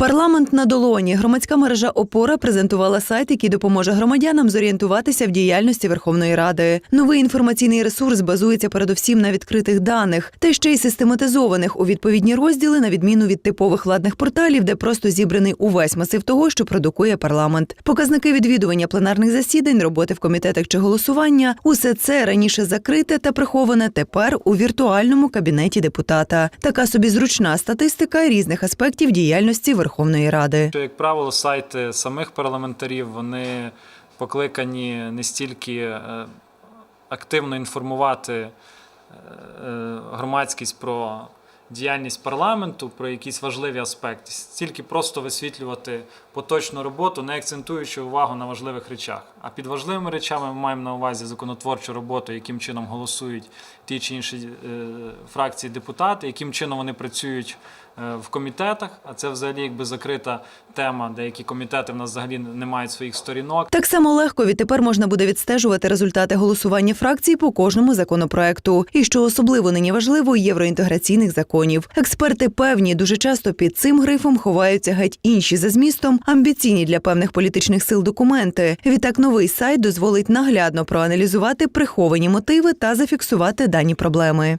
Парламент на долоні. Громадська мережа Опора презентувала сайт, який допоможе громадянам зорієнтуватися в діяльності Верховної Ради. Новий інформаційний ресурс базується передусім на відкритих даних, та ще й систематизованих у відповідні розділи, на відміну від типових владних порталів, де просто зібраний увесь масив того, що продукує парламент. Показники відвідування пленарних засідань, роботи в комітетах чи голосування усе це раніше закрите та приховане тепер у віртуальному кабінеті депутата. Така собі зручна статистика різних аспектів діяльності Верховної Ради. Що, як правило, сайти самих парламентарів вони покликані не стільки е, активно інформувати е, е, громадськість про діяльність парламенту, про якісь важливі аспекти, стільки просто висвітлювати поточну роботу, не акцентуючи увагу на важливих речах. А під важливими речами ми маємо на увазі законотворчу роботу, яким чином голосують ті чи інші е, фракції депутати, яким чином вони працюють е, в комітетах. А це взагалі якби закрита тема. Деякі комітети в нас взагалі не мають своїх сторінок. Так само легко відтепер можна буде відстежувати результати голосування фракцій по кожному законопроекту. І що особливо нині важливо, євроінтеграційних законів. Експерти певні, дуже часто під цим грифом ховаються геть інші за змістом, амбіційні для певних політичних сил документи. Відтак новий сайт дозволить наглядно проаналізувати приховані мотиви та зафіксувати дані проблеми.